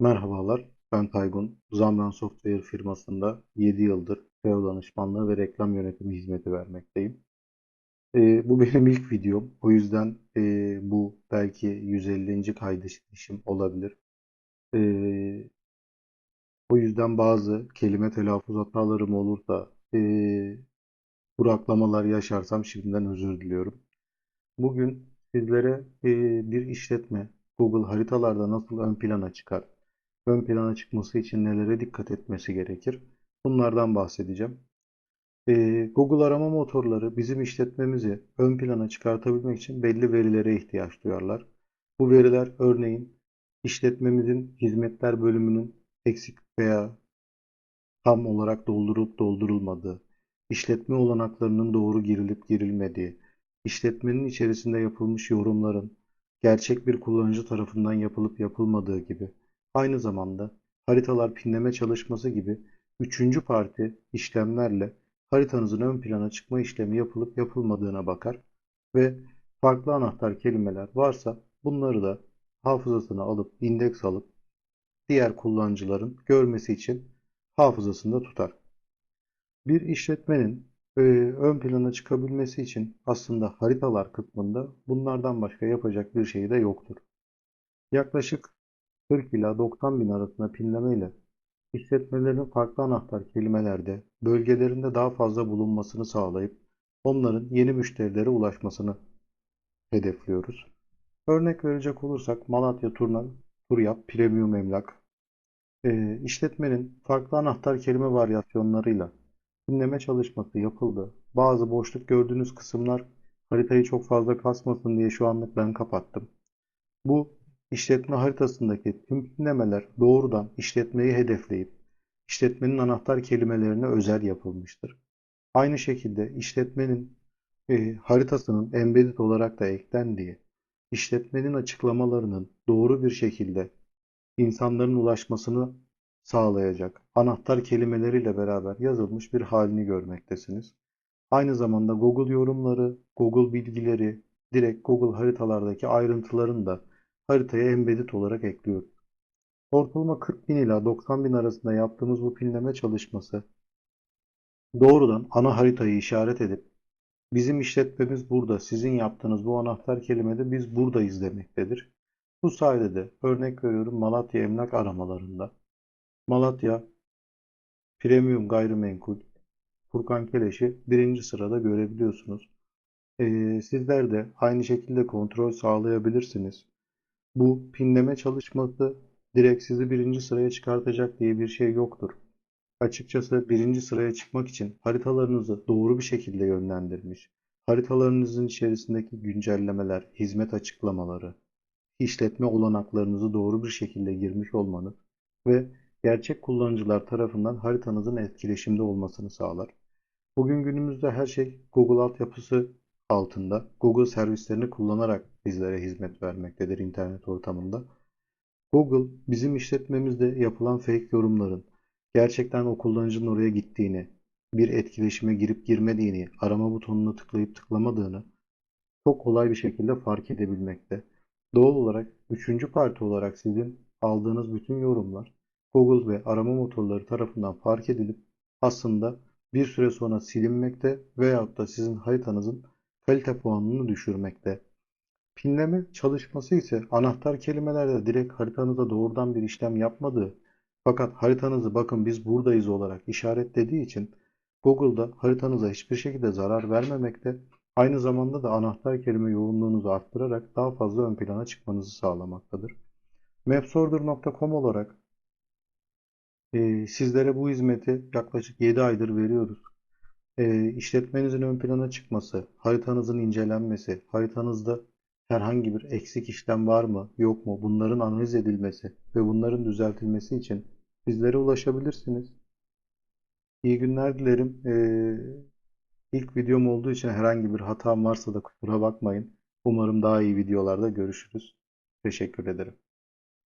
Merhabalar, ben Taygun. Zamran Software firmasında 7 yıldır SEO danışmanlığı ve reklam yönetimi hizmeti vermekteyim. Ee, bu benim ilk videom. O yüzden e, bu belki 150. kaydedişim olabilir. Ee, o yüzden bazı kelime telaffuz hatalarım olursa, e, duraklamalar yaşarsam şimdiden özür diliyorum. Bugün sizlere e, bir işletme Google haritalarda nasıl ön plana çıkar? Ön plana çıkması için nelere dikkat etmesi gerekir? Bunlardan bahsedeceğim. Ee, Google arama motorları bizim işletmemizi ön plana çıkartabilmek için belli verilere ihtiyaç duyarlar. Bu veriler örneğin işletmemizin hizmetler bölümünün eksik veya tam olarak doldurup doldurulmadığı, işletme olanaklarının doğru girilip girilmediği, işletmenin içerisinde yapılmış yorumların gerçek bir kullanıcı tarafından yapılıp yapılmadığı gibi Aynı zamanda haritalar pinleme çalışması gibi üçüncü parti işlemlerle haritanızın ön plana çıkma işlemi yapılıp yapılmadığına bakar ve farklı anahtar kelimeler varsa bunları da hafızasına alıp indeks alıp diğer kullanıcıların görmesi için hafızasında tutar. Bir işletmenin e, ön plana çıkabilmesi için aslında haritalar kısmında bunlardan başka yapacak bir şey de yoktur. Yaklaşık 40 ila 90 bin arasında pinleme ile işletmelerin farklı anahtar kelimelerde bölgelerinde daha fazla bulunmasını sağlayıp onların yeni müşterilere ulaşmasını hedefliyoruz. Örnek verecek olursak Malatya Turna, Turyap, Premium Emlak e, işletmenin farklı anahtar kelime varyasyonlarıyla pinleme çalışması yapıldı. Bazı boşluk gördüğünüz kısımlar haritayı çok fazla kasmasın diye şu anlık ben kapattım. Bu İşletme haritasındaki tüm pinlemeler doğrudan işletmeyi hedefleyip işletmenin anahtar kelimelerine özel yapılmıştır. Aynı şekilde işletmenin e, haritasının embedded olarak da eklendiği, işletmenin açıklamalarının doğru bir şekilde insanların ulaşmasını sağlayacak anahtar kelimeleriyle beraber yazılmış bir halini görmektesiniz. Aynı zamanda Google yorumları, Google bilgileri, direkt Google haritalardaki ayrıntıların da haritaya embedded olarak ekliyoruz. Ortalama 40 bin ila 90 bin arasında yaptığımız bu pinleme çalışması doğrudan ana haritayı işaret edip bizim işletmemiz burada, sizin yaptığınız bu anahtar kelimede biz buradayız demektedir. Bu sayede de örnek veriyorum Malatya emlak aramalarında Malatya Premium Gayrimenkul Furkan Keleş'i birinci sırada görebiliyorsunuz. Ee, sizler de aynı şekilde kontrol sağlayabilirsiniz. Bu pinleme çalışması direkt sizi birinci sıraya çıkartacak diye bir şey yoktur. Açıkçası birinci sıraya çıkmak için haritalarınızı doğru bir şekilde yönlendirmiş, haritalarınızın içerisindeki güncellemeler, hizmet açıklamaları, işletme olanaklarınızı doğru bir şekilde girmiş olmanız ve gerçek kullanıcılar tarafından haritanızın etkileşimde olmasını sağlar. Bugün günümüzde her şey Google altyapısı altında Google servislerini kullanarak bizlere hizmet vermektedir internet ortamında. Google bizim işletmemizde yapılan fake yorumların gerçekten o kullanıcının oraya gittiğini, bir etkileşime girip girmediğini, arama butonuna tıklayıp tıklamadığını çok kolay bir şekilde fark edebilmekte. Doğal olarak üçüncü parti olarak sizin aldığınız bütün yorumlar Google ve arama motorları tarafından fark edilip aslında bir süre sonra silinmekte veyahut da sizin haritanızın kalite puanını düşürmekte. Pinleme çalışması ise anahtar kelimelerde direkt haritanıza doğrudan bir işlem yapmadığı fakat haritanızı bakın biz buradayız olarak işaretlediği için Google'da haritanıza hiçbir şekilde zarar vermemekte, aynı zamanda da anahtar kelime yoğunluğunuzu arttırarak daha fazla ön plana çıkmanızı sağlamaktadır. Mapsorder.com olarak e, sizlere bu hizmeti yaklaşık 7 aydır veriyoruz e, işletmenizin ön plana çıkması, haritanızın incelenmesi, haritanızda herhangi bir eksik işlem var mı, yok mu bunların analiz edilmesi ve bunların düzeltilmesi için bizlere ulaşabilirsiniz. İyi günler dilerim. Ee, ilk videom olduğu için herhangi bir hatam varsa da kusura bakmayın. Umarım daha iyi videolarda görüşürüz. Teşekkür ederim.